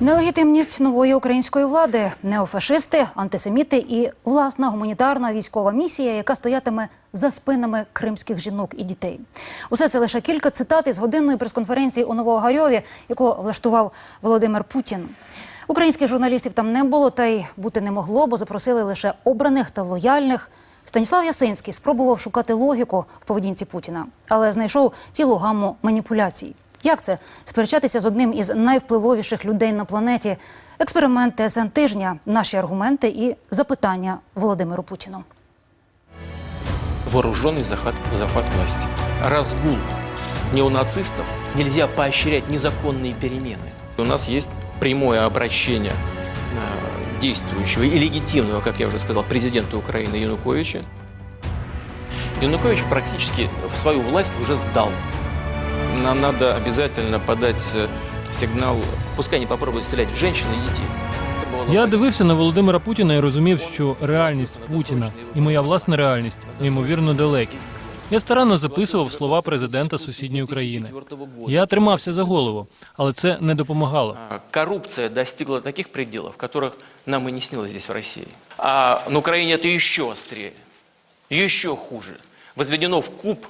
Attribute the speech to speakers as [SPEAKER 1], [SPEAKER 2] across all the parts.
[SPEAKER 1] Нелегітимність нової української влади, неофашисти, антисеміти і власна гуманітарна військова місія, яка стоятиме за спинами кримських жінок і дітей. Усе це лише кілька цитат із годинної прес-конференції у Новогарьові, яку влаштував Володимир Путін. Українських журналістів там не було, та й бути не могло, бо запросили лише обраних та лояльних. Станіслав Ясинський спробував шукати логіку в поведінці Путіна, але знайшов цілу гамму маніпуляцій. Як це сперечатися з одним із найвпливовіших людей на планеті? Експеримент ТСН тижня, наші аргументи і запитання Володимиру Путіну.
[SPEAKER 2] вооруженный захват, захват власти. Разгул неонацистов нельзя поощрять незаконные перемены. У нас есть прямое обращение э, действующего и легитимного, как я уже сказал, президента Украины Януковича. Янукович практически в свою власть уже сдал. Нам надо обязательно подать э, сигнал, пускай они попробуют стрелять в женщин и детей.
[SPEAKER 3] Я дивився на Володимира Путіна і розумів, що реальність Путіна і моя власна реальність неймовірно далекі. Я старанно записував слова президента сусідньої країни. Я тримався за голову, але це не допомагало.
[SPEAKER 2] А, Коррупция достигла таких пределов, которых нам и не снилось здесь, в России. А на Украине это еще острее, еще хуже. Возведено в куб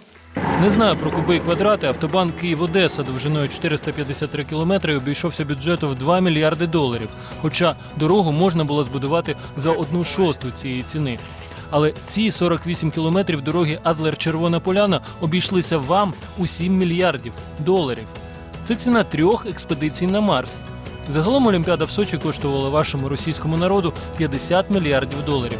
[SPEAKER 3] не знаю про куби і квадрати. Автобан Київ-Одеса довжиною 453 кілометри обійшовся бюджету в 2 мільярди доларів. Хоча дорогу можна було збудувати за одну шосту цієї ціни. Але ці 48 кілометрів дороги Адлер-Червона Поляна обійшлися вам у 7 мільярдів доларів. Це ціна трьох експедицій на Марс. Загалом Олімпіада в Сочі коштувала вашому російському народу 50 мільярдів доларів.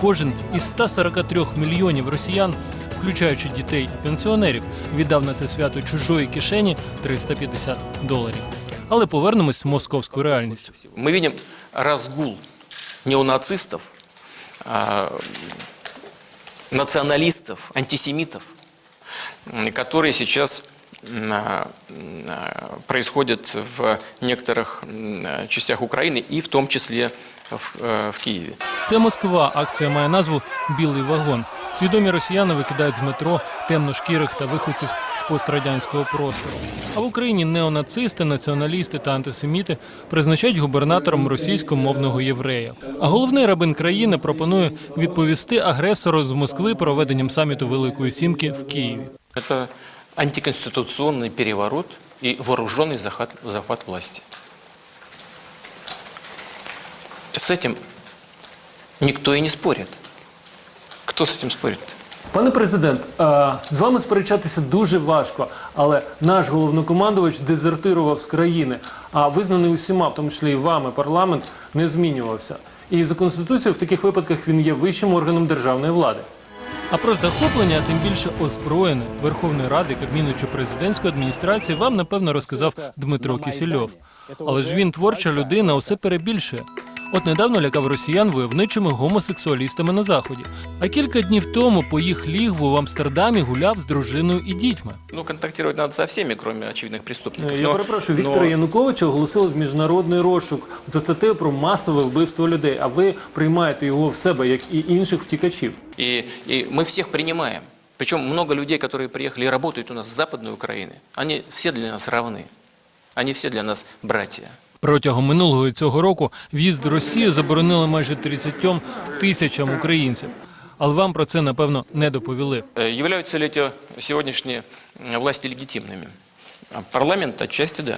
[SPEAKER 3] Кожен із 143 мільйонів росіян, включаючи дітей і пенсіонерів, віддав на це свято чужої кишені 350 доларів. Але повернемось в московську реальність.
[SPEAKER 2] мы видим разгул неонацистов, а, националистов, антисемитов, м, которые сейчас м, а, м, а, происходят в некоторых м, а, частях Украины и в том числе в, э, в Киеве.
[SPEAKER 3] Це Москва. Акція має назву Білий вагон. Свідомі росіяни викидають з метро темношкірих та виходців з пострадянського простору. А в Україні неонацисти, націоналісти та антисеміти призначають губернатором російськомовного єврея. А головний рабин країни пропонує відповісти агресору з Москви проведенням саміту Великої Сімки в Києві.
[SPEAKER 2] Это антиконституционный переворот и вооруженный захват, захват власти. С этим никто и не спорит. Кто с этим спорит?
[SPEAKER 3] Пане президент, з вами сперечатися дуже важко, але наш головнокомандувач дезертирував з країни, а визнаний усіма, в тому числі і вами, парламент не змінювався. І за конституцією в таких випадках він є вищим органом державної влади. А про захоплення, а тим більше озброєне Верховної Ради, Кабміну чи президентської адміністрації вам напевно розказав Дмитро Кісільов. Але ж він творча людина, усе перебільшує. От недавно лякав росіян войовничими гомосексуалістами на заході. А кілька днів тому по їх лігву в Амстердамі гуляв з дружиною і дітьми.
[SPEAKER 2] Ну, контактировать надо со всеми, кроме очевидных преступников.
[SPEAKER 3] Я
[SPEAKER 2] Но-
[SPEAKER 3] перепрошую,
[SPEAKER 2] но-
[SPEAKER 3] Віктора Януковича оголосили в міжнародний розшук за статтею про масове вбивство людей. А ви приймаєте його в себе, як і інших втікачів.
[SPEAKER 2] И, и мы всех принимаем. Причем много людей, которые приехали и работают у нас с Западной Украины, они все для нас равны. Они все для нас братья.
[SPEAKER 3] Протягом минулого і цього року в'їзд в Росію заборонили майже 30 тисячам українців. Але вам про це напевно не доповіли.
[SPEAKER 2] Э, Являются ли эти сегодняшние м, власти легитимными? А Парламент отчасти да,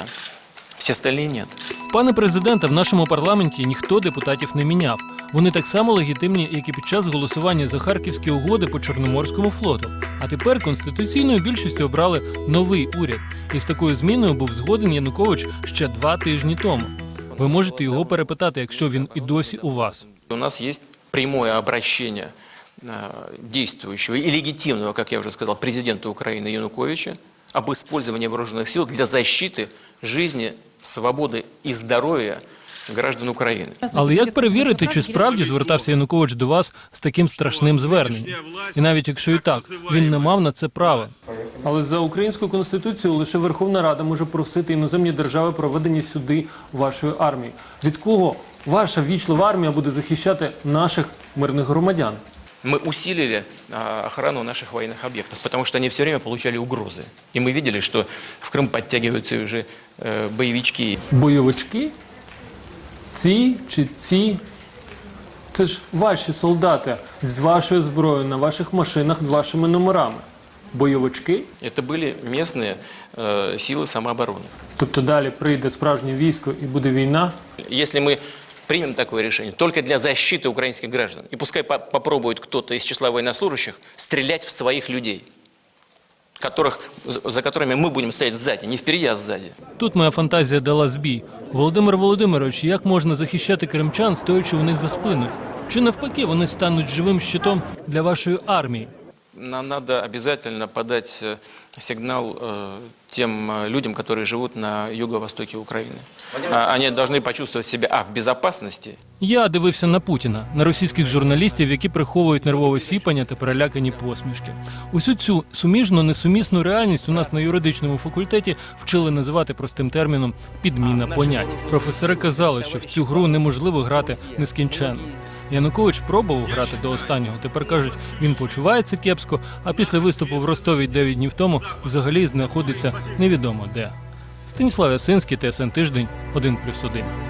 [SPEAKER 2] все остальные нет.
[SPEAKER 3] Пане президенте, в нашому парламенті ніхто депутатів не міняв. Вони так само легітимні, як і під час голосування за харківські угоди по Чорноморському флоту. А тепер конституційною більшістю обрали новий уряд. І з такою зміною був згоден Янукович ще два тижні тому. Ви можете його перепитати, якщо він і досі у вас.
[SPEAKER 2] У нас есть прямое обращение э, действующего и легитимного, как я уже сказал, президента Украины Януковича об использовании вооруженных сил для защиты жизни, свободы и здоровья граждан Украины.
[SPEAKER 3] Але як перевірити, чи справді звертався Янукович до вас з таким страшним зверненням? І навіть якщо і так, він не мав на це права. Але за українською конституцією лише Верховна Рада може просити іноземні держави проведення сюди вашої армії. Від кого ваша вічлива армія буде захищати наших мирних громадян?
[SPEAKER 2] Мы усилили а, охрану наших военных объектов, потому что они все время получали угрозы. И мы видели, что в Крым подтягиваются уже э, боевички.
[SPEAKER 3] Бойовички? Ці чи ці? Це ж ваші солдати з вашою зброєю на ваших машинах з вашими номерами. Бойовички?
[SPEAKER 2] Это были местные э, силы самообороны.
[SPEAKER 3] Тобто далі прийде справжнє військо і буде війна.
[SPEAKER 2] Если мы примем такое решение только для защиты украинских граждан, и пускай по- попробует кто-то из числа военнослужащих стрелять в своих людей, которых, за за которыми мы будем стоять сзади, не впереди, а сзади.
[SPEAKER 3] Тут моя фантазія дала збій. Володимир Володимирович, як можна захищати кримчан, стоячи у них за спиною? Чи навпаки вони стануть живим щитом для вашої армії?
[SPEAKER 2] Нам надо обязательно подать э, сигнал э, тем э, людям, которые живут на юго-востоке Украины. А, Они должны почувствовать себя, а, в безопасности,
[SPEAKER 3] Я дивився на Путіна, на російських журналістів, які приховують нервове сіпання та перелякані посмішки. Усю цю суміжну несумісну реальність у нас на юридичному факультеті вчили називати простим терміном підміна понять. Професори казали, що в цю гру неможливо грати нескінченно. Янукович пробував грати до останнього. Тепер кажуть, він почувається кепсько, а після виступу в Ростові 9 днів тому взагалі знаходиться невідомо де. Станіслав Ясинський, ТСН Тиждень, 1+,1.